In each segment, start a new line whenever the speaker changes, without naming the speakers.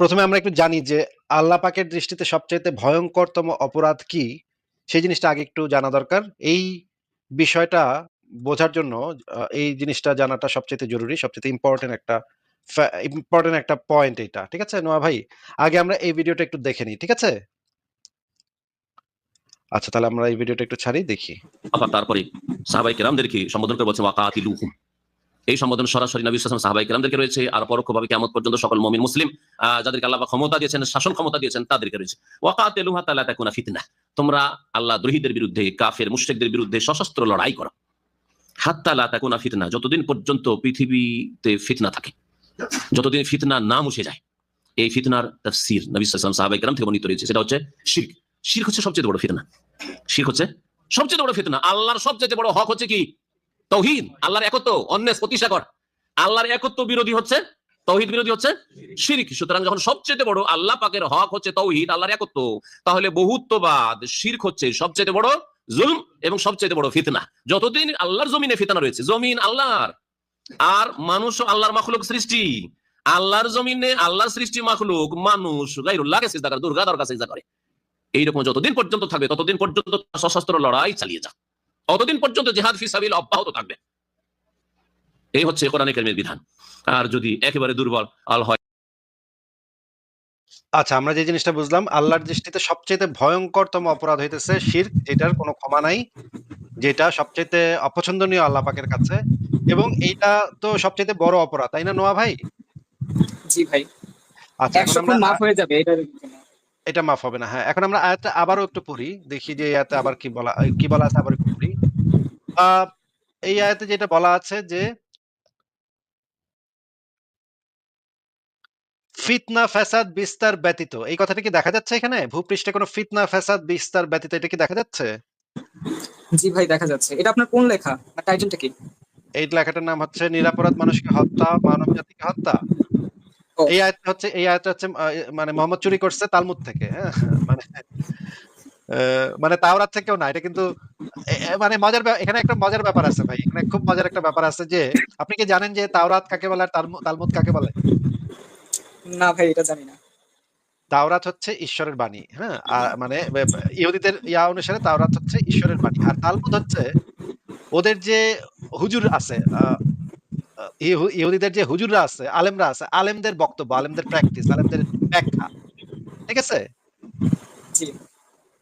প্রথমে আমরা একটু জানি যে আল্লাহ পাকের দৃষ্টিতে সবচাইতে ভয়ঙ্করতম অপরাধ কি? সেই জিনিসটা আগে একটু জানা দরকার। এই বিষয়টা বোঝার জন্য এই জিনিসটা জানাটা সবচাইতে জরুরি। সবচেয়ে ইম্পোর্টেন্ট একটা ইম্পোর্টেন্ট একটা পয়েন্ট এটা ঠিক আছে, নোয়া ভাই? আগে আমরা এই ভিডিওটা একটু দেখে নিই। ঠিক আছে? আচ্ছা তাহলে আমরা এই ভিডিওটা একটু ছাড়ি, দেখি।
আবার তারপরে সাহাবাই কেরামদেরকে সম্বোধন করে বলছেন ওয়াকাতিলুহুম এই সম্বোধন সরাসরি নবী সাল্লাল্লাহু সাহাবাই কেরামদেরকে রয়েছে। আর পরোক্ষভাবে কিয়ামত পর্যন্ত সকল মুমিন মুসলিম যাদেরকে আল্লাহ ক্ষমতা দিয়েছেন, শাসন ক্ষমতা দিয়েছেন, তাদেরকে রয়েছে। ওয়াকাতিলু হাত্তা লা তাকুনা ফিতনা। তোমরা আল্লাহ দ্রোহীদের বিরুদ্ধে, কাফের মুশরিকদের বিরুদ্ধে সশস্ত্র লড়াই করো। হাত্তা লা তাকুনা ফিতনা। যতদিন পর্যন্ত পৃথিবীতে ফিতনা থাকে, যতদিন ফিতনা না মুছে যায়, এই ফিতনার তাফসীর নবী আলাইহি সাহাবাই কেরাম থেকে বর্ণিত রয়েছে। সেটা হচ্ছে শিরক। শিরক হচ্ছে সবচেয়ে বড় ফিতনা। শিরক হচ্ছে সবচেয়ে বড় ফিতনা। আল্লাহর সবচেয়ে বড় হক হচ্ছে কি? তৌহিদ, আল্লাহর একত্ব অন্যেস প্রতিষ্ঠা কর আল্লাহর একত্ব বিরোধী হচ্ছে, তৌহিদ বিরোধী হচ্ছে শিরিক। সুতরাং যখন সবচেয়ে বড় আল্লাহ পাকের হক হচ্ছে তৌহিদ, আল্লাহর একত্ব, তাহলে বহুত্ববাদ, শিরক হচ্ছে সবচেয়ে বড় জুলম এবং সবচেয়ে বড় ফিতনা। যতদিন আল্লাহর জমিনে ফিতনা রয়েছে, জমিন আল্লাহর, আর মানুষ আল্লাহর মাখলুক সৃষ্টি। আল্লাহর জমিনে আল্লাহর সৃষ্টি মাখলুক মানুষ গাইরুল্লাহকে সিজদা করে দুর্গা দরকার সিজদা করে। এইরকম যতদিন পর্যন্ত থাকবে, ততদিন পর্যন্ত সশস্ত্র লড়াই চালিয়ে যা ততদিন পর্যন্ত জেহাদ ফিসাবিল অব্যাহত থাকবে এই হচ্ছে কোরআন কারিমের বিধান আর যদি একেবারে দুর্বল আল হয়
আচ্ছা আমরা যে জিনিসটা বুঝলাম আল্লাহর দৃষ্টিতে সবচাইতে ভয়ঙ্করতম অপরাধ হইতেছে শিরক যেটার কোনো ক্ষমা নাই। যেটা সবচাইতে অপছন্দনীয় আল্লাহ পাকের কাছে এবং এইটা তো সবচাইতে বড় অপরাধ। তাই না নোয়া ভাই?
জি ভাই
আচ্ছা এখন
মাফ হয়ে যাবে জন্য।
এটা মাফ হবে না। হ্যাঁ, এখন আমরা আয়াতটা আবারও একটু পড়ি। দেখি যে আয়াতে আবার কি বলা কি বলা আছে আবার একটু পড়ি। এই আয়াতে যেটা বলা আছে যে ফিতনা ফাসাদ বিস্তার ব্যতীত। এই কথাটা কি দেখা যাচ্ছে এখানে? ভূপৃষ্ঠে কোনো ফিতনা ফাসাদ বিস্তার ব্যতীত এটা কি দেখা যাচ্ছে?
জি ভাই দেখা যাচ্ছে এটা আপনার কোন লেখা টাইটেলটা কি
এই লেখাটার নাম হচ্ছে নিরাপরাধ মানুষকে হত্যা, মানব জাতিকে হত্যা।
ও।
এই আয়াতটা হচ্ছে এই আয়াতটা হচ্ছে মানে মোহাম্মদ চুরি করছে তালমুদ থেকে। হ্যাঁ? মানে মানে তাওরাত থেকেও না। এটা কিন্তু মানে মজার এখানে একটা মজার ব্যাপার আছে ভাই। এখানে খুব মজার একটা ব্যাপার আছে যে আপনি কি জানেন যে তাওরাত কাকে বলে আর তালমু তালমুদ কাকে বলে?
না ভাই এটা জানি না
তাওরাত হচ্ছে ঈশ্বরের বাণী। হ্যাঁ? আ মানে ইহুদিদের ইয়া অনুসারে তাওরাত হচ্ছে ঈশ্বরের বাণী। আর তালমুদ হচ্ছে ওদের যে হুজুর আছে ইহুদিদের যে হুজুররা আছে, আলেমরা আছে, আলেমদের বক্তব্য, আলেমদের প্র্যাকটিস, আলেমদের ব্যাখ্যা। ঠিক আছে?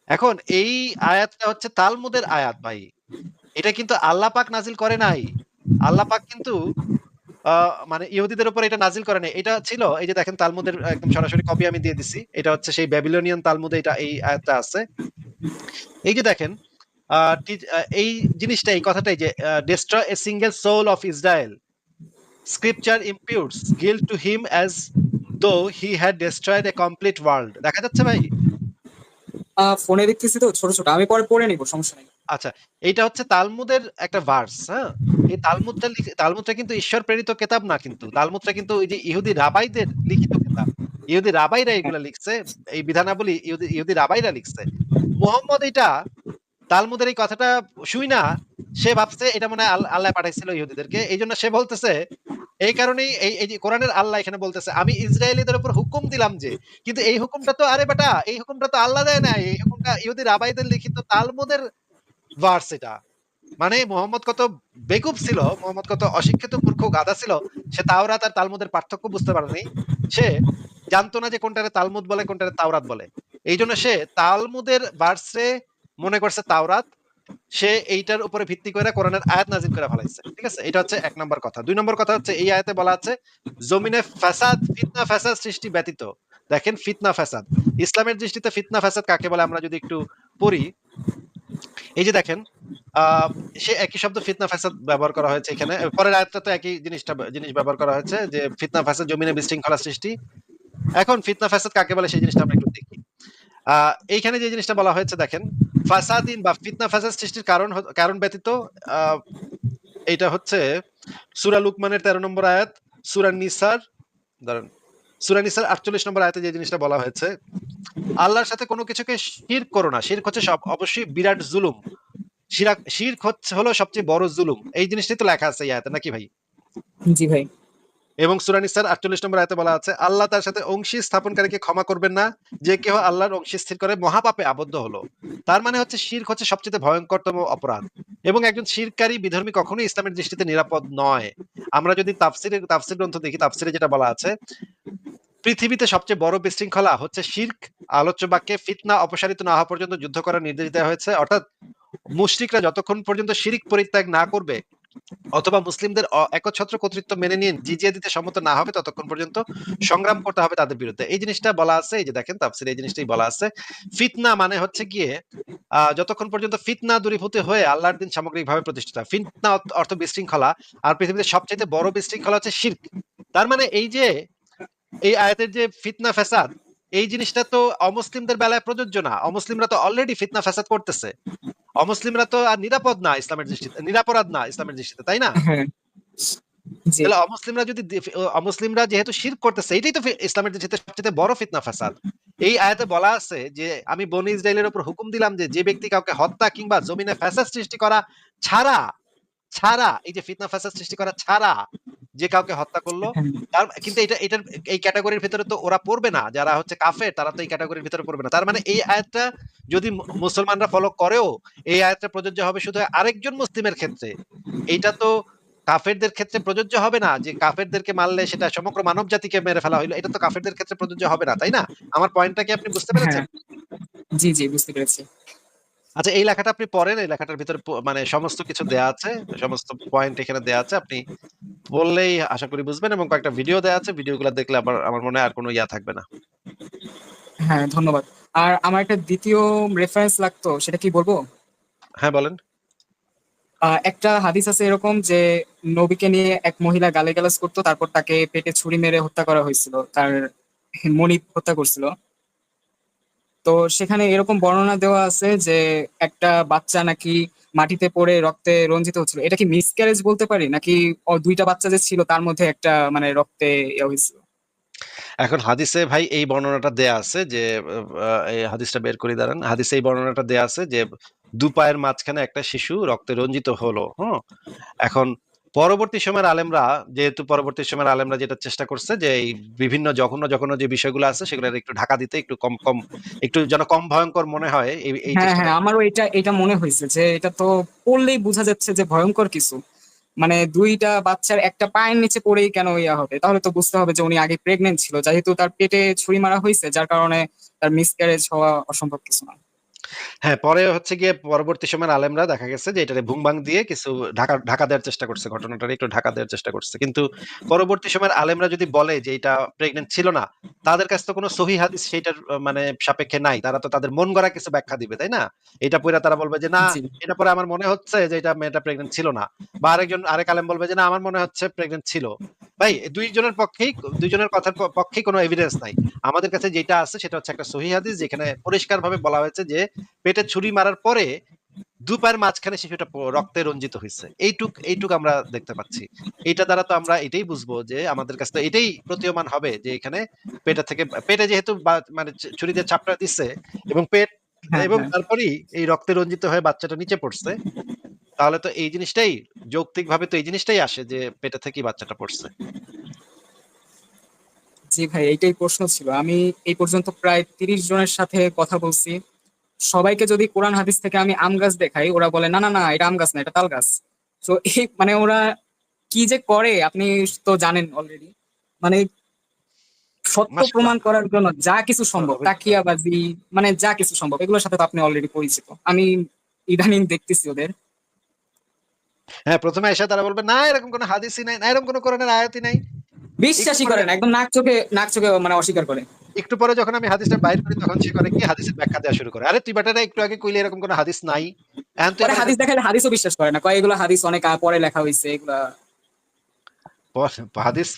এখন এই আয়াতটা হচ্ছে তালমুদের আয়াত ভাই। এটা কিন্তু আল্লাহ পাক নাজিল করে নাই। আল্লাহ পাক কিন্তু মানে ইহুদিদের উপর এটা নাজিল করে নাই। এটা ছিল এই যে দেখেন তালমুদের একদম সরাসরি কপি আমি দিয়ে দিছি। এটা হচ্ছে সেই ব্যাবিলনিয়ান তালমুদে এটা এই আয়াতটা আছে। এই যে দেখেন এই জিনিসটা এই কথাটাই যে আ destroy a single soul of Scripture imputes guilt to him as though he had destroyed a complete world. দেখা যাচ্ছে ভাই?
ফোনে দেখতেছি তো ছোট ছোট আমি পরে পড়ে নিব সমস্যা নেই
আচ্ছা, এইটা হচ্ছে তালমুদের একটা ভার্স, হ্যাঁ? এই তালমুদটা তালমুদটা কিন্তু ঈশ্বর প্রেরিত কেতাব না কিন্তু। তালমুদটা কিন্তু ওই যে ইহুদি রাবাইদের লিখিত কেতাব। ইহুদি রাবাইরা এগুলা লিখছে। এই বিধানাবলী ইহুদি ইহুদি রাবাইরা লিখছে। মুহাম্মদ এটা তালমুদের এই কথাটা শুইনা সে ভাবছে এটা মনে হয় আল্লাহ পাঠাইছিল ইহুদিদেরকে। এইজন্য সে বলতেছে এই কারণেই এই এই কোরআনের আল্লাহ এখানে বলতেছে আমি ইসরায়েলীদের উপর হুকুম দিলাম যে কিন্তু এই হুকুমটা তো আরে বেটা এই হুকুমটা তো আল্লাহ দেয় নাই। এই হুকুমটা ইহুদি রাবাইদের লিখিত তালমুদের ভার্স এটা। মানে মোহাম্মদ কত বেকুব ছিল, মোহাম্মদ কত অশিক্ষিত মূর্খ গাধা ছিল, সে তাওরাত আর তালমুদের পার্থক্য বুঝতে পারেনি। সে জানতো না যে কোনটারে তালমুদ বলে, কোনটারে তাওরাত বলে। এই জন্য সে তালমুদের ভার্সে মনে করছে তাওরাত। সে এইটার উপরে ভিত্তি করে কোরআনের আয়াত নাযিল করে ফেলাইছে। ঠিক আছে? এটা হচ্ছে ১ নাম্বার কথা। ২ নম্বর কথা হচ্ছে এই আয়াতে বলা আছে জমিনে ফাসাদ, ফিতনা ফাসাদ সৃষ্টি ব্যতীত। দেখেন ফিতনা ফাসাদ। ইসলামের দৃষ্টিতে ফিতনা ফাসাদ কাকে বলে আমরা যদি একটু পড়ি এই যে দেখেন সে একই শব্দ ফিতনা ফাসাদ ব্যবহার করা হয়েছে এখানে। পরের আয়াতটাতে একই জিনিসটা জিনিস ব্যবহার করা হয়েছে যে ফিতনা ফাসাদ জমিনে বিশৃঙ্খলা সৃষ্টি। এখন ফিতনা ফাসাদ কাকে বলে সেই জিনিসটা আমরা একটু দেখি। এইখানে যে জিনিসটা বলা হয়েছে দেখেন ফাসাদিন বা ফিতনা ফাসাদ সৃষ্টির কারণ কারণ ব্যতীত আ এইটা হচ্ছে সূরা লুকমানের ১৩ নম্বর আয়াত, সূরা নিসার দাঁড়ান। সূরা নিসার ৪৮ নম্বর আয়াতে যে জিনিসটা বলা হয়েছে, আল্লাহর সাথে কোনো কিছুকে শিরক করো না। শিরক হচ্ছে সব অবশ্যই বিরাট জুলুম। শিরাক শিরক হচ্ছে হলো সবচেয়ে বড় জুলুম। এই জিনিসটাই তো লেখা আছে এই আয়াতে নাকি ভাই?
জি ভাই
এবং সূরা নিসার 48 নম্বর আয়াতে বলা আছে, আল্লাহ তার সাথে অংশী স্থাপনকারীকে ক্ষমা করবেন না, যে কেউ আল্লাহর অংশী স্থির করে মহাপাপে আবদ্ধ হলো। তার মানে হচ্ছে শিরক হচ্ছে সবচেয়ে ভয়ঙ্করতম অপরাধ। এবং একজন শিরকারী বিধর্মী কখনোই ইসলামের দৃষ্টিতে নিরাপদ নয়। আমরা যদি তাফসিরে, তাফসির গ্রন্থ দেখি, তাফসিরে যেটা বলা আছে, পৃথিবীতে সবচেয়ে বড় বিশৃঙ্খলা হচ্ছে শির্ক, আলোচ্য বাক্যে ফিতনা অপসারিত না হওয়া পর্যন্ত যুদ্ধ করার নির্দেশ দেওয়া হয়েছে। অর্থাৎ মুশরিকরা যতক্ষণ পর্যন্ত শিরিক পরিত্যাগ না করবে অথবা মুসলিমদের একচ্ছত্র কর্তৃত্ব মেনে নিয়ে জিজিয়া দিতে সম্মত না হবে ততক্ষণ পর্যন্ত সংগ্রাম করতে হবে তাদের বিরুদ্ধে। এই জিনিসটা বলা আছে, এই যে দেখেন তাফসিরে এই জিনিসটাই বলা আছে। ফিতনা মানে হচ্ছে গিয়ে যতক্ষণ পর্যন্ত ফিতনা দূরীভূত হয়ে আল্লাহর দিন সামগ্রিকভাবে প্রতিষ্ঠিত। ফিতনা অর্থ বিশৃঙ্খলা, আর পৃথিবীতে সবচেয়ে বড় বিশৃঙ্খলা হচ্ছে শির্ক। তার মানে এই যে, এই আয়াতের যে ফিতনা ফ্যাসাদ, এই জিনিসটা তো অমুসলিমদের বেলায় প্রযোজ্য না। অমুসলিমরা তো অলরেডি ফিতনা ফ্যাসাদ করতেছে। অমুসলিমরা তো আর নিরাপদ না ইসলামের দৃষ্টিতে নিরাপরাধ না ইসলামের দৃষ্টিতে তাই না?
হ্যাঁ।
তাহলে অমুসলিমরা যদি অমুসলিমরা যেহেতু শির করতেছে এটাই তো ইসলামের দৃষ্টিতে সবচেয়ে বড় ফিতনা ফাসাদ। এই আয়াতে বলা আছে যে আমি বনি ইসরায়েলের উপর হুকুম দিলাম যে যে ব্যক্তি কাউকে হত্যা কিংবা জমিনে ফ্যাসাদ সৃষ্টি করা ছাড়া ছাড়া এই যে ফিতনা ফ্যাসাদ সৃষ্টি করা ছাড়া যে কাউকে হত্যা করল
হ্যাঁ,
তার কিন্তু এটা এটার এই ক্যাটাগরির ভিতরে তো ওরা পড়বে না। যারা হচ্ছে কাফের তারা তো এই ক্যাটাগরির ভিতরে পড়বে না। তার মানে এই আয়াতটা যদি মুসলমানরা ফলো করেও এই আয়াতটা প্রযোজ্য হবে শুধু আরেকজন মুসলিমের ক্ষেত্রে। এইটা তো কাফেরদের ক্ষেত্রে প্রযোজ্য হবে না যে কাফেরদেরকে মারলে সেটা সমগ্র মানব জাতিকে মেরে ফেলা হইল। এটা তো কাফেরদের ক্ষেত্রে প্রযোজ্য হবে না তাই না? আমার পয়েন্টটা কি আপনি বুঝতে পেরেছেন?
হ্যাঁ। জি জি বুঝতে পেরেছি।
আচ্ছা এই লেখাটা আপনি পড়েন এই লেখাটার ভিতরে মানে সমস্ত কিছু দেয়া আছে সমস্ত পয়েন্ট এখানে দেয়া আছে আপনি বললেই আশা করি বুঝবেন এবং কয়েকটা ভিডিও দেয়া আছে ভিডিওগুলো দেখলে আবার আমার মনে হয় আর কোনো ইয়া থাকবে না।
হ্যাঁ ধন্যবাদ। আর আমার একটা দ্বিতীয় রেফারেন্স লাগতো সেটা কি বলব?
হ্যাঁ বলেন।
একটা হাদিস আছে এরকম যে নবীকে নিয়ে এক মহিলা গালিগালাজ করতো তারপর তাকে পেটে ছুরি মেরে হত্যা করা হয়েছিল তার মনিব হত্যা করছিল। তো সেখানে এরকম বর্ণনা দেওয়া আছে যে একটা বাচ্চা নাকি মাটিতে পড়ে রক্তে রঞ্জিত হচ্ছিল। এটা কি মিসক্যারেজ বলতে পারি? নাকি দুইটা বাচ্চা যে ছিল তার মধ্যে একটা মানে রক্তে ইয়ে হয়েছিল?
এখন হাদিসে ভাই এই বর্ণনাটা দেয়া আছে যে এই হাদিসটা বের করে দাঁড়ান। হাদিসে এই বর্ণনাটা দেয়া আছে যে, দু পায়ের মাঝখানে একটা শিশু রক্তে রঞ্জিত হলো, হুম? এখন পরবর্তী সময়ের আলেমরা যেহেতু পরবর্তী সময়ের আলেমরা যেটা চেষ্টা করছে যে এই বিভিন্ন জঘন্য জঘন্য যে বিষয়গুলো আছে সেগুলো একটু ঢাকা দিতে একটু কম কম একটু যেন কম ভয়ঙ্কর মনে হয় এই
হ্যাঁ হ্যাঁ আমারও এটা এটা মনে হয়েছে যে এটা তো পড়লেই বোঝা যাচ্ছে যে ভয়ঙ্কর কিছু। মানে দুইটা বাচ্চার একটা পায়ের নিচে পড়েই কেন ইয়া হবে? তাহলে তো বুঝতে হবে যে উনি আগে প্রেগনেন্ট ছিল যেহেতু তার পেটে ছুরি মারা হয়েছে যার কারণে তার মিসক্যারেজ হওয়া অসম্ভব কিছু না।
হ্যাঁ পরে হচ্ছে গিয়ে পরবর্তী সময়ের আলেমরা দেখা গেছে যে এটারে ভুংবাং দিয়ে কিছু ঢাকা ঢাকা দেওয়ার চেষ্টা করছে ঘটনাটা একটু ঢাকা দেওয়ার চেষ্টা করছে। কিন্তু পরবর্তী সময়ের আলেমরা যদি বলে যে এটা প্রেগনেন্ট ছিল না তাদের কাছে তো কোনো সহি হাদিস সেইটার আহ, মানে সাপেক্ষে নাই। তারা তো তাদের মন গড়া কিছু ব্যাখ্যা দিবে তাই না? এটা পরে তারা বলবে যে না
জি।
এটা পরে আমার মনে হচ্ছে যে এটা মেয়েটা প্রেগনেন্ট ছিল না। বা আরেকজন আরেক আলেম বলবে যে না আমার মনে হচ্ছে প্রেগনেন্ট ছিল। ভাই দুইজনের পক্ষেই দুইজনের কথার প- পক্ষেই কোনো এভিডেন্স নাই। আমাদের কাছে যেটা আছে সেটা হচ্ছে একটা সহি হাদিস যেখানে পরিষ্কারভাবে বলা হয়েছে যে পেটে ছুরি মারার পরে দু পায়ের মাঝখানে শিশুটা রক্তে রঞ্জিত হয়েছে। এইটুক এইটুক আমরা দেখতে পাচ্ছি। এইটা দ্বারা তো আমরা এটাই বুঝব যে আমাদের কাছে তো এটাই প্রতীয়মান হবে যে এখানে পেটে থেকে পেটে যেহেতু মানে ছুরি দিয়ে চাপটা দিচ্ছে এবং পেট
হ্যাঁ
এবং
হ্যাঁ।
তারপরেই এই রক্তে রঞ্জিত হয়ে বাচ্চাটা নিচে পড়ছে তাহলে তো এই জিনিসটাই যৌক্তিক ভাবে তো এই জিনিসটাই আসে যে পেটে থেকেই বাচ্চাটা পড়ছে।
জি ভাই এইটাই প্রশ্ন ছিল। আমি এই পর্যন্ত প্রায় তিরিশ জনের সাথে কথা বলছি। সবাইকে যদি কোরআন হাদিস থেকে আমি আম গাছ দেখাই ওরা বলে না না না এটা আম গাছ না এটা তাল গাছ। তো এই মানে ওরা কি যে করে আপনি তো জানেন অলরেডি মানে সত্য প্রমাণ করার জন্য যা কিছু সম্ভব তাকিয়াবাজি মানে যা কিছু সম্ভব এগুলোর সাথে তো আপনি অলরেডি পরিচিত। আমি ইদানিং দেখতেছি ওদের।
হ্যাঁ প্রথমে এসে তারা বলবে না এরকম কোনো হাদিসই নাই না এরকম কোনো কোরআনের আয়াতই নাই।
বিশ্বাসই করে না একদম নাক চোখে নাক চোখে মানে অস্বীকার করে।
একটু পরে যখন আমি হাদিসটা বাইর করি তখন সে করে কি হাদিসের ব্যাখ্যা দেওয়া শুরু করে। আরে তুই বেটারা একটু আগে কইলে এরকম কোনো হাদিস নাই। এখন তুই
হাদিস দেখালে হাদিসও বিশ্বাস করে না। কয় এগুলো হাদিস অনেক পরে লেখা হয়েছে এগুলা।
হাদিস হাদিস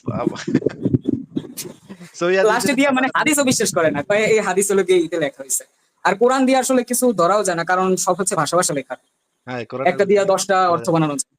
লাস্টে দিয়া মানে হাদিসও বিশ্বাস করে না। কয় এই হাদিস হলো ইতে লেখা হয়েছে আর কোরআন দিয়ে আসলে কিছু ধরাও যায় না কারণ সব হচ্ছে ভাষা ভাষা লেখা।
হ্যাঁ
একটা দিয়া দশটা অর্থ বানানো যায়।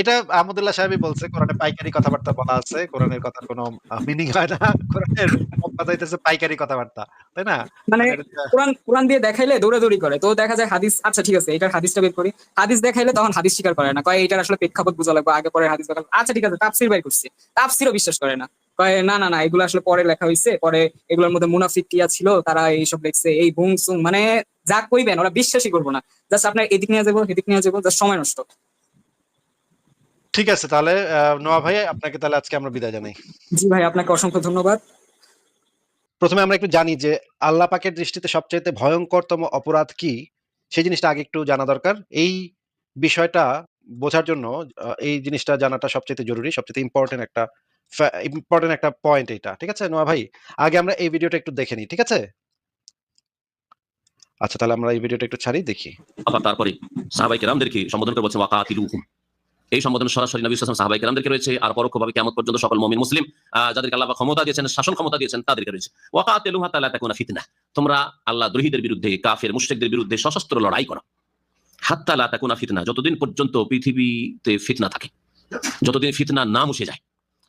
এটা আহমদুল্লাহ সাহেবই বলছে কোরআনে পাইকারি কথাবার্তা বলা আছে। কোরআনের কথার কোনো মিনিং হয় না। কোরআনের কথা হইতেছে পাইকারি কথাবার্তা। তাই না?
মানে কোরআন কোরআন দিয়ে দেখাইলে দৌড়াদৌড়ি করে তো দেখা যায় হাদিস আচ্ছা ঠিক আছে এটার হাদিসটা বের করি হাদিস দেখাইলে তখন হাদিস স্বীকার করে না কয় এটার আসলে প্রেক্ষাপট বোঝা লাগবে আগে পরে হাদিস আচ্ছা ঠিক আছে তাফসির বাই করছি তাফসিরও বিশ্বাস করে না কয় না না না এগুলো আসলে পরে লেখা হয়েছে পরে এগুলোর মধ্যে মুনাফিক কিয়া ছিল তারা এইসব লিখছে এই বুং সুং মানে যা কইবেন ওরা বিশ্বাসই করব না জাস্ট আপনার এদিক নিয়ে যাব এদিক নিয়ে যাব জাস্ট সময় নষ্ট
ঠিক আছে তাহলে নোয়া ভাই আপনাকে তাহলে আজকে আমরা বিদায় জানাই।
জি ভাই আপনাকে অসংখ্য ধন্যবাদ
প্রথমে আমরা একটু জানি যে আল্লাহ পাকের দৃষ্টিতে সবচাইতে ভয়ংকরতম অপরাধ কি? সেই জিনিসটা আগে একটু জানা দরকার। এই বিষয়টা বোঝার জন্য এই জিনিসটা জানাটা সবচাইতে জরুরি। সবচেয়ে ইম্পোর্টেন্ট একটা ইম্পোর্টেন্ট একটা পয়েন্ট এটা ঠিক আছে নোয়া ভাই? আগে আমরা এই ভিডিওটা একটু দেখে নিই। ঠিক আছে? আচ্ছা তাহলে আমরা এই ভিডিওটা একটু ছাড়ি দেখি।
আবার তারপরে সাহাবাই কেরামদেরকে সম্বোধন করে বলছেন ওয়াকাতিলুহুম এই সম্বোধন সরাসরি নবী সাল্লাল্লাহু সাহাবাই কেরামদেরকে রয়েছে, আর পরোক্ষভাবে কিয়ামত পর্যন্ত সকল মুমিন মুসলিম যাদেরকে আল্লাহ ক্ষমতা দিয়েছেন, শাসন ক্ষমতা দিয়েছেন, তাদেরকে রয়েছে। ওয়াকাতিলুহু হাত্তা লা তাকুনা ফিতনা। তোমরা আল্লাহ দ্রোহীদের বিরুদ্ধে, কাফের মুশরিকদের বিরুদ্ধে সশস্ত্র লড়াই করো। হাত্তা লা তাকুনা ফিতনা। যতদিন পর্যন্ত পৃথিবীতে ফিতনা থাকে, যতদিন ফিতনা না মুছে যায়,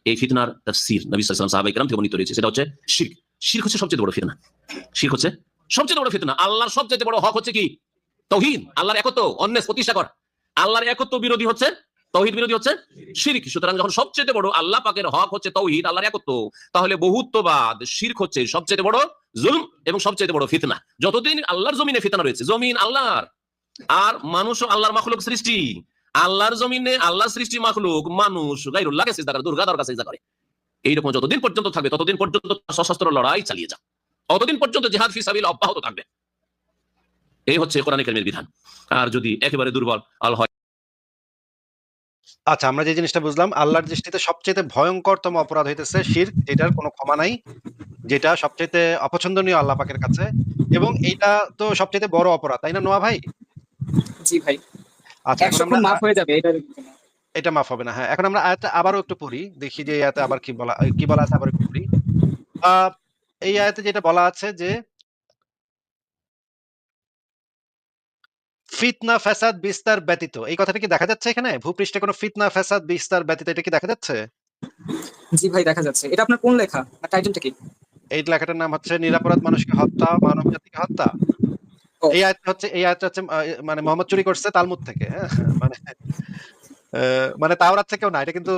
এই ফিতনার তাফসীর নবী সাল্লাল্লাহু সাহাবাই কেরাম থেকে বর্ণিত রয়েছে। সেটা হচ্ছে শিরক। শিরক হচ্ছে সবচেয়ে বড় ফিতনা। শিরক হচ্ছে সবচেয়ে বড় ফিতনা। আল্লাহর সবচেয়ে বড় হক হচ্ছে কি? তৌহিদ। আল্লাহর একত্ব অন্যেস প্রতিষ্ঠা করা। আল্লাহর একত্ব বিরোধী হচ্ছে তৌহিদ বিরোধী হচ্ছে শিরক। সুতরাং যখন সবচেয়ে বড় আল্লাহ পাকের হক হচ্ছে তৌহিদ, আল্লাহর একত্ব, তাহলে বহুত্ববাদ, শিরক হচ্ছে সবচেয়ে বড় জুলম এবং সবচেয়ে বড় ফিতনা। যতদিন আল্লাহর জমিনে ফিতনা রয়েছে, জমিন আল্লাহর। আর মানুষও আল্লাহর মাখলুক সৃষ্টি। আল্লাহর জমিনে আল্লাহর সৃষ্টি মাখলুক মানুষ, গাইরুল্লাহকে সিজদা করে দুর্গা দরকার সিজদা করে। এইরকম যতদিন পর্যন্ত থাকবে, ততদিন পর্যন্ত সশস্ত্র লড়াই চালিয়ে যাও। ততদিন পর্যন্ত জেহাদ ফি সাবিল অব্যাহত থাকবে। এই হচ্ছে কোরআন কারিমের বিধান। আর যদি একেবারে দুর্বল আল হয়
আচ্ছা আমরা যে জিনিসটা বুঝলাম আল্লাহর দৃষ্টিতে সবচাইতে ভয়ংকরতম অপরাধ হইতেছে শিরক যেটার কোনো ক্ষমা নাই যেটা সবচাইতে অপছন্দনীয় আল্লাহ পাকের কাছে এবং এইটা তো সবচাইতে বড় অপরাধ তাই না নোয়া ভাই?
জি ভাই।
আচ্ছা এখন আমরা
মাফ হয়ে যাবে এটা
এটা মাফ হবে না হ্যাঁ এখন আমরা আয়াতটা আবারও একটু পড়ি দেখি যে আয়াতে আবার কি বলা কি বলা আছে আবার একটু পড়ি। এই আয়াতে যেটা বলা আছে যে ফিতনা ফ্যাসাদ বিস্তার ব্যতীত। এই কথাটা কি দেখা যাচ্ছে এখানে? ভূপৃষ্ঠে কোনো ফিতনা ফ্যাসাদ বিস্তার ব্যতীত এটা কি দেখা যাচ্ছে?
জি ভাই দেখা যাচ্ছে। এটা আপনার কোন লেখা? টাইটেলটা কি?
এই লেখাটার নাম হচ্ছে নিরাপরাধ মানুষকে হত্যা মানব জাতিকে হত্যা। এই আয়াতটা হচ্ছে এই আয়াতটা হচ্ছে মানে মোহাম্মদ চুরি করছে তালমুদ থেকে হ্যাঁ? মানে মানে তাওরাত থেকেও না এটা কিন্তু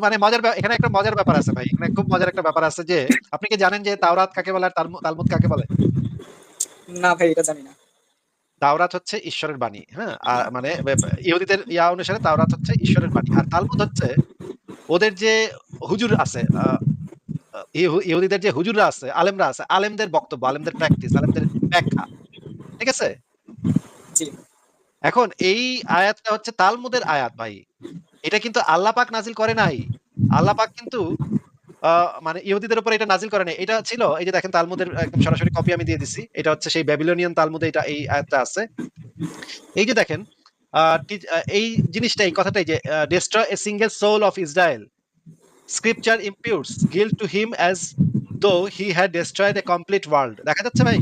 মানে মজার এখানে একটা মজার ব্যাপার আছে ভাই এখানে খুব মজার একটা ব্যাপার আছে যে আপনি কি জানেন যে তাওরাত কাকে বলে আর তালমুদ কাকে বলে?
না ভাই এটা জানি না।
তাওরাত হচ্ছে ঈশ্বরের বাণী হ্যাঁ? আর মানে ইহুদিদের ইয়া অনুসারে তাওরাত হচ্ছে ঈশ্বরের বাণী। আর তালমুদ হচ্ছে ওদের যে হুজুর আছে ইহুদিদের যে হুজুররা আছে আলেমরা আছে আলেমদের বক্তব্য আলেমদের প্র্যাকটিস আলেমদের ব্যাখ্যা ঠিক আছে? এখন এই আয়াতটা হচ্ছে তালমুদের আয়াত ভাই। এটা কিন্তু আল্লাহ পাক নাজিল করে নাই। আল্লাহ পাক কিন্তু মানে ইহুদিদের উপর এটা নাজিল করে নাই। এটা ছিল, এই যে দেখেন তালমুদের একদম সরাসরি কপি আমি দিয়ে দিছি। এটা হচ্ছে সেই ব্যাবিলনিয়ান তালমুদে এটা এই আয়াতটা আছে। এই যে দেখেন এই জিনিসটা এই কথাটাই যে destroy a single soul of Israel scripture imputes guilt to him as though he had destroyed a complete world দেখা যাচ্ছে ভাই?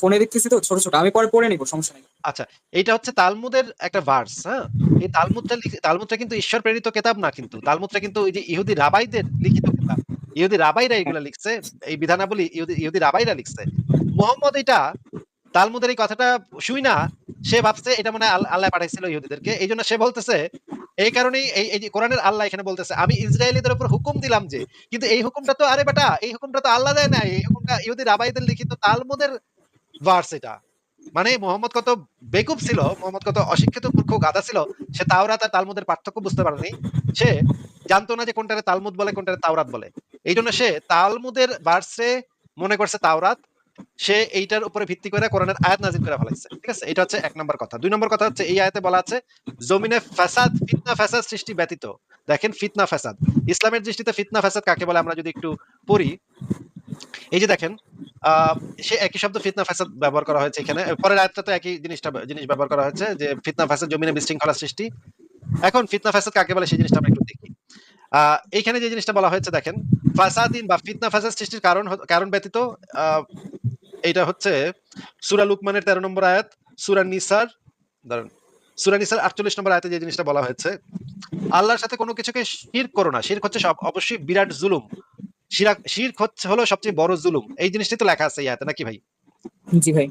ফোনে দেখতেছি তো, ছোট ছোট। আমি পরে পড়ে নিবো, সমস্যা নেই।
আচ্ছা এইটা হচ্ছে তালমুদের একটা ভার্স হ্যাঁ? এই তালমুদটা তালমুদটা কিন্তু ঈশ্বর প্রেরিত কেতাব না কিন্তু। তালমুদটা কিন্তু ওই যে ইহুদি রাবাইদের লিখিত কেতাব। ইহুদি রাবাইরা এগুলা লিখছে, এই বিধানাবলী ইহুদি ইহুদি রাবাইরা লিখছে। মোহাম্মদ এটা, তালমুদের এই কথাটা শুই না, সে ভাবছে এটা মানে আল্লাহ পাঠাইছিল ইহুদিদেরকে। এই জন্য সে বলতেছে, এই কারণেই এই এই কোরআনের আল্লাহ এখানে বলতেছে, আমি ইসরায়েলিদের উপর হুকুম দিলাম যে, কিন্তু এই হুকুমটা তো, আরে বেটা, এই হুকুমটা তো আল্লাহ দেয় না এই হুকুমটা ইহুদি রাবাইদের লিখিত তালমুদের ভার্স এটা। মানে মোহাম্মদ কত বেকুব ছিল, মোহাম্মদ কত অশিক্ষিত মূর্খ গাধা ছিল, সে তাওরাত আর তালমুদের পার্থক্য বুঝতে পারেনি। সে জানতো না যে কোনটারে তালমুদ বলে, কোনটারে তাওরাত বলে। এই জন্য সে তালমুদের ভার্সে মনে করছে তাওরাত। সে এইটার উপরে ভিত্তি করে কোরআনের আয়াত নাজিল করে ফেলাইছে। ঠিক আছে? এটা হচ্ছে এক নম্বর কথা। দুই নম্বর কথা হচ্ছে, এই আয়াতে বলা আছে, জমিনে ফ্যাসাদ, ফিতনা, ফ্যাসাদ সৃষ্টি ব্যতীত। দেখেন ফিতনা, ফ্যাসাদ। ইসলামের দৃষ্টিতে ফিতনা, ফ্যাসাদ কাকে বলে? আমরা যদি একটু পড়ি। এই যে দেখেন সে একই শব্দ ফিতনা ফ্যাসাদ ব্যবহার করা হয়েছে এখানে পরের আয়াতটা তো একই জিনিসটা জিনিস ব্যবহার করা হয়েছে যে ফিতনা ফ্যাসাদ জমিনে বিশৃঙ্খলা সৃষ্টি এখন ফিতনা ফ্যাসাদ কাকে বলে সেই জিনিসটা আমরা একটু দেখি এইখানে যে জিনিসটা বলা হয়েছে দেখেন ফাসাদিন বা ফিতনা ফ্যাসাদ সৃষ্টির কারণ কারণ ব্যতীত এইটা হচ্ছে সুরা লুকমানের তেরো নম্বর আয়াত সুরা নিসার দাঁড়ান সুরা নিসার 48 নম্বর আয়াতে যে জিনিসটা বলা হয়েছে, আল্লাহর সাথে কোনো কিছুকে শির করো না। শির হচ্ছে সব অবশ্যই বিরাট জুলুম। শিরাক শিরক হচ্ছে হলো সবচেয়ে বড় জুলুম। এই জিনিসটাই তো লেখা আছে এই আয়াতে নাকি ভাই?
জি ভাই।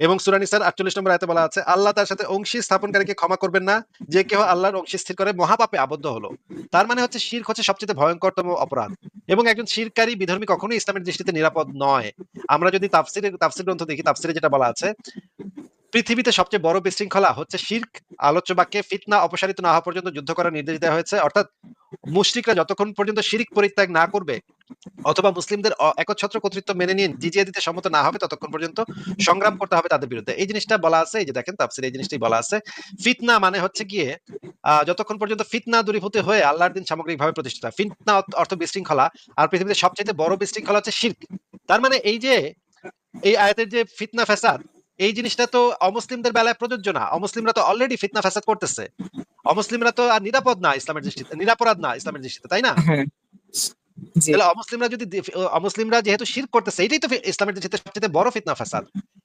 এবং সূরা নিসার 48 নম্বর আয়াতে বলা আছে, আল্লাহ তার সাথে অংশী স্থাপনকারীকে ক্ষমা করবেন না, যে কেহ আল্লাহর অংশী স্থির করে মহাপাপে আবদ্ধ হলো। তার মানে হচ্ছে শিরক হচ্ছে সবচেয়ে ভয়ঙ্করতম অপরাধ। এবং একজন শিরকারী বিধর্মী কখনোই ইসলামের দৃষ্টিতে নিরাপদ নয়। আমরা যদি তাফসিরে তাফসির গ্রন্থ দেখি, তাফসিরে যেটা বলা আছে, পৃথিবীতে সবচেয়ে বড় বিশৃঙ্খলা হচ্ছে শিরক, আলোচ্য বাক্যে ফিতনা অপসারিত না হওয়া পর্যন্ত যুদ্ধ করার নির্দেশ দেওয়া হয়েছে। অর্থাৎ মুশরিকরা যতক্ষণ পর্যন্ত শিরক পরিত্যাগ না করবে অথবা মুসলিমদের একচ্ছত্র কর্তৃত্ব মেনে নিয়ে জিজিয়া দিতে সম্মত না হবে ততক্ষণ পর্যন্ত সংগ্রাম করতে হবে তাদের বিরুদ্ধে। এই জিনিসটা বলা আছে, এই যে দেখেন তাফসিরে এই জিনিসটাই বলা আছে। ফিতনা মানে হচ্ছে গিয়ে যতক্ষণ পর্যন্ত ফিতনা দূরীভূত হয়ে আল্লাহর দিন সামগ্রিকভাবে প্রতিষ্ঠিত হয়। ফিতনা অর্থ বিশৃঙ্খলা আর পৃথিবীতে সবচাইতে বড় বিশৃঙ্খলা হচ্ছে শিরক। তার মানে এই যে এই আয়াতের যে ফিতনা ফ্যাসাদ এই জিনিসটা তো অমুসলিমদের বেলায় প্রযোজ্য না। অমুসলিমরা তো অলরেডি ফিতনা ফ্যাসাদ করতেছে। অমুসলিমরা তো আর নিরাপদ না ইসলামের দৃষ্টিতে, নিরাপরাধ না ইসলামের দৃষ্টিতে, তাই না?
হ্যাঁ। জি।
তাহলে অমুসলিমরা যদি অমুসলিমরা যেহেতু শিরক করতেছে এটাই তো ইসলামের সবচাইতে বড় ফিতনা।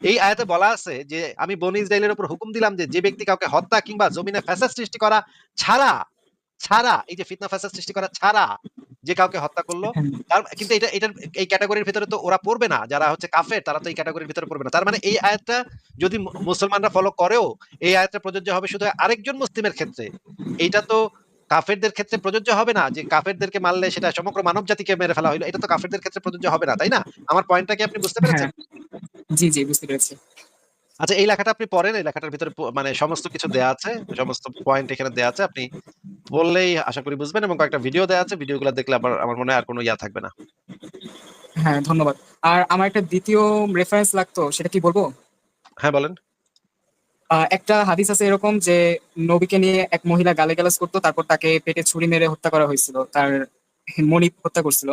এই আয়াতে বলা আছে যে আমি বনী ইসরাইলের উপর হুকুম দিলাম যে, যে ব্যক্তি কাউকে হত্যা কিংবা জমিনে ফ্যাসাদ সৃষ্টি করা ছাড়া, ছাড়া এই যে ফিতনা ফ্যাসাদ সৃষ্টি করা ছাড়া যে কাউকে হত্যা করল
হ্যাঁ।
তার কিন্তু এটা এটার এই ক্যাটেগরির ভিতরে তো ওরা পড়বে না। যারা হচ্ছে কাফের তারা তো এই ক্যাটেগরির ভিতরে পড়বে না। তার মানে এই আয়াতটা যদি মুসলমানরা ফলো করেও এই আয়াতটা প্রযোজ্য হবে শুধু আরেকজন মুসলিমের ক্ষেত্রে। এইটা তো কাফেরদের ক্ষেত্রে প্রযোজ্য হবে না যে কাফেরদেরকে মারলে সেটা সমগ্র মানব জাতিকে মেরে ফেলা হইল। এটা তো কাফেরদের ক্ষেত্রে প্রযোজ্য হবে না, তাই না? আমার পয়েন্টটা কি আপনি বুঝতে পেরেছেন?
হ্যাঁ। জি, জি বুঝতে পেরেছি।
আচ্ছা এই লেখাটা আপনি পড়েন। এই লেখাটার ভিতরে মানে সমস্ত কিছু দেয়া আছে। সমস্ত পয়েন্ট এখানে দেয়া আছে। আপনি বললেই আশা করি বুঝবেন এবং কয়েকটা ভিডিও দেয়া আছে। ভিডিওগুলা দেখলে আবার আমার মনে হয় আর কোনো ইয়া থাকবে না।
হ্যাঁ, ধন্যবাদ। আর আমার একটা দ্বিতীয় রেফারেন্স লাগতো সেটা কি বলব?
হ্যাঁ, বলেন।
একটা হাদিস আছে এরকম যে নবীকে নিয়ে এক মহিলা গালিগালাজ করতো, তারপর তাকে পেটে ছুরি মেরে হত্যা করা হয়েছিল। তার মনিব হত্যা করছিল।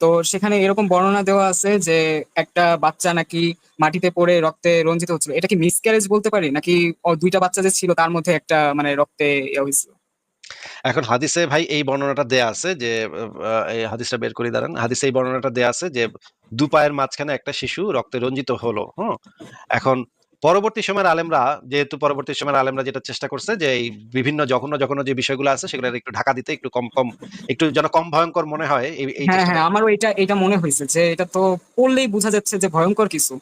তো সেখানে এরকম বর্ণনা দেওয়া আছে যে একটা বাচ্চা নাকি মাটিতে পড়ে রক্তে রঞ্জিত হচ্ছিল। এটা কি মিসক্যারেজ বলতে পারি? নাকি দুইটা বাচ্চা যে ছিল তার মধ্যে একটা মানে রক্তে ইয়া হইছিল?
এখন হাদিসে ভাই এই বর্ণনাটা দেয়া আছে যে এই হাদিসটা বের করি, দাঁড়ান। হাদিসে এই বর্ণনাটা দেয়া আছে যে ২ পায়ের মাঝখানে একটা শিশু রক্তে রঞ্জিত হলো। হুম? এখন পরবর্তী সময়ের আলেমরা যেহেতু পরবর্তী সময়ের আলেমরা যেটা চেষ্টা করছে যে এই বিভিন্ন জঘন্য, জঘন্য যে বিষয়গুলো আছে সেগুলোর একটু ঢাকা দিতে একটু কম, কম একটু যেন কম ভয়ঙ্কর মনে হয় এই
হ্যাঁ, হ্যাঁ আমারও এটা এটা মনে হয়েছে যে এটা তো পড়লেই বোঝা যাচ্ছে যে ভয়ঙ্কর কিছু।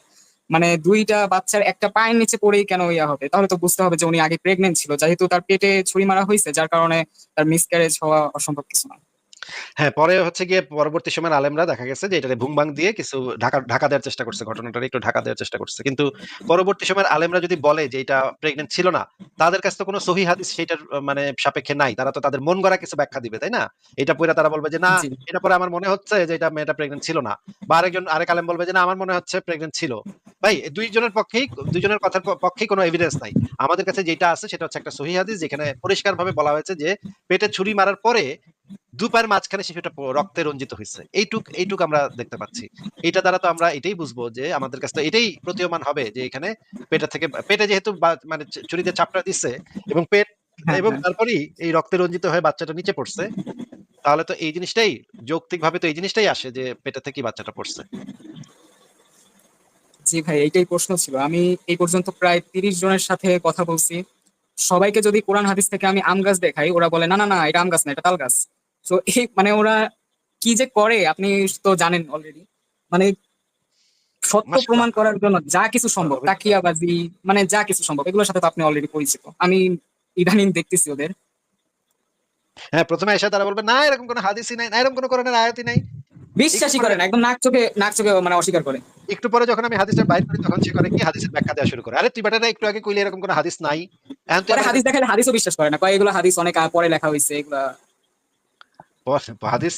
মানে দুইটা বাচ্চার একটা পায়ের নিচে পড়েই কেন ইয়া হবে? তাহলে তো বুঝতে হবে যে উনি আগে প্রেগনেন্ট ছিল। যেহেতু তার পেটে ছুরি মারা হয়েছে যার কারণে তার মিসক্যারেজ হওয়া অসম্ভব কিছু না।
হ্যাঁ, পরে হচ্ছে গিয়ে পরবর্তী সময়ের আলেমরা দেখা গেছে যে এটারে ভুং-ভাং দিয়ে কিছু ঢাকা ঢাকা দেওয়ার চেষ্টা করছে। ঘটনাটারে একটু ঢাকা দেওয়ার চেষ্টা করছে। কিন্তু পরবর্তী সময়ের আলেমরা যদি বলে যে এটা প্রেগন্যান্ট ছিল না, তাদের কাছে তো কোনো সহিহ হাদিস সেটার মানে সাপেক্ষে নাই। তারা তো তাদের মন গড়া কিছু ব্যাখ্যা দিবে, তাই না? এটা পইড়া তারা বলবে যে, "না, এটা পড়ে আমার মনে হচ্ছে যে এটা মেয়েটা প্রেগন্যান্ট ছিল না।" বা আরেকজন আরেক আলেম বলবে যে, "না, আমার মনে হচ্ছে প্রেগনেন্ট ছিল।" ভাই ২ জনের পক্ষেই ২ জনের কথার প পক্ষেই কোনো এভিডেন্স নাই। আমাদের কাছে যেটা আছে সেটা হচ্ছে একটা সহিহ হাদিস যেখানে পরিষ্কারভাবে বলা হয়েছে যে পেটে ছুরি মারার পরে ২ পায়ের মাঝখানে শিশুটা রক্তে রঞ্জিত হইছে। এইটুক এইটুক আমরা দেখতে পাচ্ছি। এটা দ্বারা তো আমরা এটাই বুঝব যে আমাদের কাছে তো এটাই প্রতীয়মান হবে যে এখানে পেটের থেকে পেটে যেহেতু মানে দিয়ে চাপটা দিছে এবং পেট
হ্যাঁ,
এবং
হ্যাঁ।
তারপরেই এই রক্তে রঞ্জিত হয়ে বাচ্চাটা নিচে পড়ছে। তাহলে তো এই জিনিসটাই যৌক্তিকভাবে তো এই জিনিসটাই আসে যে পেটে থেকে বাচ্চাটা পড়ছে।
জি ভাই এইটাই প্রশ্ন ছিল। আমি এই পর্যন্ত প্রায় ৩০ জনের সাথে কথা বলছি। সবাইকে যদি কোরআন হাদিস থেকে আমি আম গাছ দেখাই ওরা বলে, "না, না, না এটা আম গাছ না এটা তাল গাছ।" সো এই মানে ওরা কি যে করে আপনি তো জানেন অলরেডি। মানে সত্য প্রমাণ করার জন্য যা কিছু সম্ভব তাকিয়াবাজি মানে যা কিছু সম্ভব এগুলোর সাথে তো আপনি অলরেডি পরিচিত। আমি ইদানিং দেখতেছি ওদের।
হ্যাঁ, ১ম এ এসে তারা বলবে, "না, এরকম কোনো হাদিসই নাই, না এরকম কোনো কোরআনের আয়াতই নাই।"
বিশ্বাসই করে না। একদম নাক চোখে নাক চোখে মানে অস্বীকার করে।
একটু পরে যখন আমি হাদিসটা বাইর করি তখন সে করে কি হাদিসের ব্যাখ্যা দেওয়া শুরু করে। "আরে তুই বেটারা একটু আগে কইলি এরকম কোনো হাদিস নাই। এখন তুই
হাদিস দেখালে হাদিসও বিশ্বাস করে না। কয় এগুলো হাদিস অনেক পরে লেখা হইছে এগুলা
হাদিস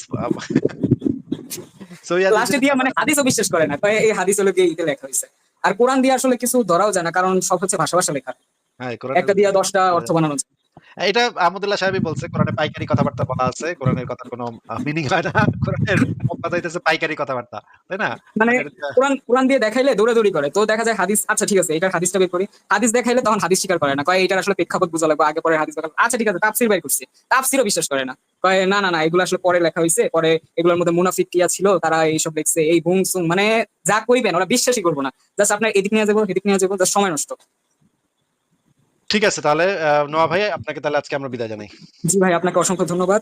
লাস্টে দিয়া মানে হাদিসও বিশ্বাস করে না। এই হাদিস হলো গিয়ে ইতে লেখা হয়েছে আর কোরআন দিয়ে আসলে কিছু ধরাও যায় না। কারণ সব হচ্ছে ভাষা, ভাষা লেখা।
হ্যাঁ,
একটা দিয়া দশটা অর্থ বানানো যায়।
এটা আহমদুল্লাহ সাহেবই বলছে কোরআনে পাইকারি কথাবার্তা বলা আছে। কোরআনের কথার কোনো মিনিং হয় না। কোরআনের কথা হইতেছে পাইকারি কথাবার্তা। তাই না?
মানে কোরআন কোরআন দিয়ে দেখাইলে দৌড়াদৌড়ি করে। তো দেখা যায় হাদিস আচ্ছা ঠিক আছে এটার হাদিসটা বের করি। হাদিস দেখাইলে তখন হাদিস স্বীকার করে না। কয় এটার আসলে প্রেক্ষাপট বুঝা লাগবে আগে পরে হাদিস আচ্ছা ঠিক আছে তাফসীর বের করছি। তাফসীরও বিশ্বাস করে না। কয় না, না, না এগুলো আসলে পরে লেখা হইছে। পরে এগুলোর মধ্যে মুনাফিক কিয়া ছিল তারা এইসব লিখছে। এই বুং সুং মানে যা কইবেন ওরা বিশ্বাসই করব না। জাস্ট আপনার এদিক নিয়ে যাব, এদিক নিয়ে যাব জাস্ট সময় নষ্ট।
ঠিক আছে তাহলে আহ, নোয়া ভাই আপনাকে তাহলে আজকে আমরা বিদায় জানাই।
জি ভাই আপনাকে অসংখ্য ধন্যবাদ।